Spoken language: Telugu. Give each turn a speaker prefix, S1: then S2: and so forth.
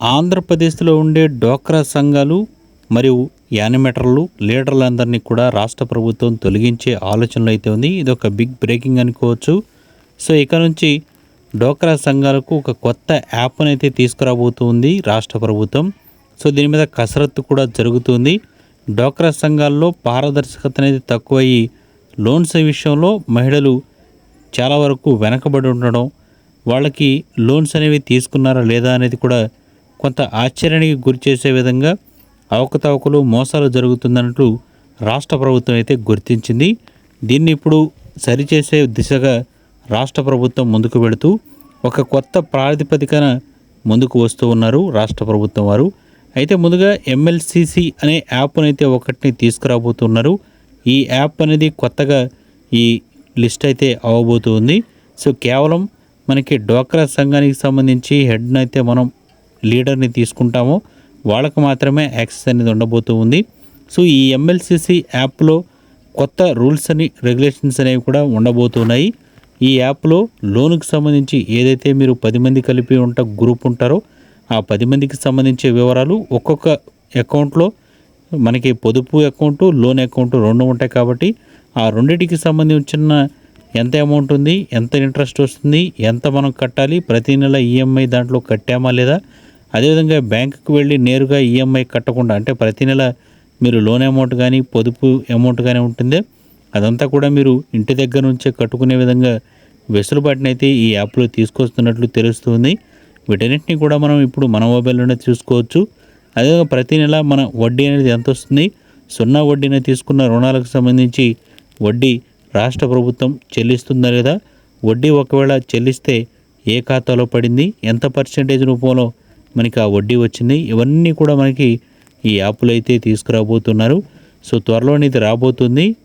S1: ఆంధ్రప్రదేశ్లో ఉండే డోక్రా సంఘాలు మరియు యానిమేటర్లు లీడర్లందరినీ కూడా రాష్ట్ర ప్రభుత్వం తొలగించే ఆలోచనలు అయితే ఉంది. ఇది ఒక బిగ్ బ్రేకింగ్ అనుకోవచ్చు. సో ఇక నుంచి డోక్రా సంఘాలకు ఒక కొత్త యాప్ను అయితే తీసుకురాబోతుంది రాష్ట్ర ప్రభుత్వం. సో దీని మీద కసరత్తు కూడా జరుగుతుంది. డోక్రా సంఘాల్లో పారదర్శకత అనేది తక్కువయ్యి లోన్స్ విషయంలో మహిళలు చాలా వరకు వెనకబడి ఉండడం వాళ్ళకి లోన్స్ అనేవి తీసుకున్నారా లేదా అనేది కూడా కొంత ఆశ్చర్యానికి గురి చేసే విధంగా అవకతవకలు మోసాలు జరుగుతున్నట్లు రాష్ట్ర ప్రభుత్వం అయితే గుర్తించింది. దీన్ని ఇప్పుడు సరిచేసే దిశగా రాష్ట్ర ప్రభుత్వం ముందుకు పెడుతూ ఒక కొత్త ప్రాతిపదికన ముందుకు వస్తూ ఉన్నారు రాష్ట్ర ప్రభుత్వం వారు. అయితే ముందుగా ఎంఎల్సిసి అనే యాప్నైతే అయితే ఒకటిని తీసుకురాబోతున్నారు. ఈ యాప్ అనేది కొత్తగా ఈ లిస్ట్ అయితే అవ్వబోతుంది సో కేవలం మనకి డోక్రా సంఘానికి సంబంధించి హెడ్నైతే మనం లీడర్ని తీసుకుంటామో. వాళ్ళకు మాత్రమే యాక్సెస్ అనేది ఉండబోతూ ఉంది. సో ఈ ఎంఎల్సిసి యాప్లో కొత్త రూల్స్ అని రెగ్యులేషన్స్ అనేవి కూడా ఉండబోతున్నాయి. ఈ యాప్లో లోనుకు సంబంధించి ఏదైతే మీరు పది మంది కలిపి ఉంట గ్రూప్ ఉంటారో ఆ పది మందికి సంబంధించే వివరాలు ఒక్కొక్క అకౌంట్లో మనకి పొదుపు అకౌంటు లోన్ అకౌంట్ రెండు ఉంటాయి కాబట్టి ఆ రెండింటికి సంబంధించిన ఎంత అమౌంట్ ఉంది ఎంత ఇంట్రెస్ట్ వస్తుంది ఎంత మనం కట్టాలి ప్రతి నెల ఈఎంఐ దాంట్లో కట్టామా లేదా అదేవిధంగా బ్యాంకుకి వెళ్ళి నేరుగా ఈఎంఐ కట్టకుండా అంటే ప్రతి నెల మీరు లోన్ అమౌంట్ కానీ పొదుపు అమౌంట్ కానీ ఉంటుంది అదంతా కూడా మీరు ఇంటి దగ్గర నుంచే కట్టుకునే విధంగా వెసులుబాటునైతే ఈ యాప్లో తీసుకొస్తున్నట్లు తెలుస్తుంది. వీటన్నిటిని కూడా మనం ఇప్పుడు మన మొబైల్లోనే చూసుకోవచ్చు. అదేవిధంగా ప్రతి నెల మన వడ్డీ అనేది ఎంత వస్తుంది సున్నా వడ్డీని తీసుకున్న రుణాలకు సంబంధించి వడ్డీ రాష్ట్ర ప్రభుత్వం చెల్లిస్తుందా లేదా? వడ్డీ ఒకవేళ చెల్లిస్తే ఏ ఖాతాలో పడింది? ఎంత పర్సెంటేజ్ రూపంలో మనకి ఆ వడ్డీ వచ్చింది. ఇవన్నీ కూడా మనకి ఈ యాప్లో అయితే తీసుకురాబోతున్నారు. సో త్వరలోనే ఇది రాబోతుంది.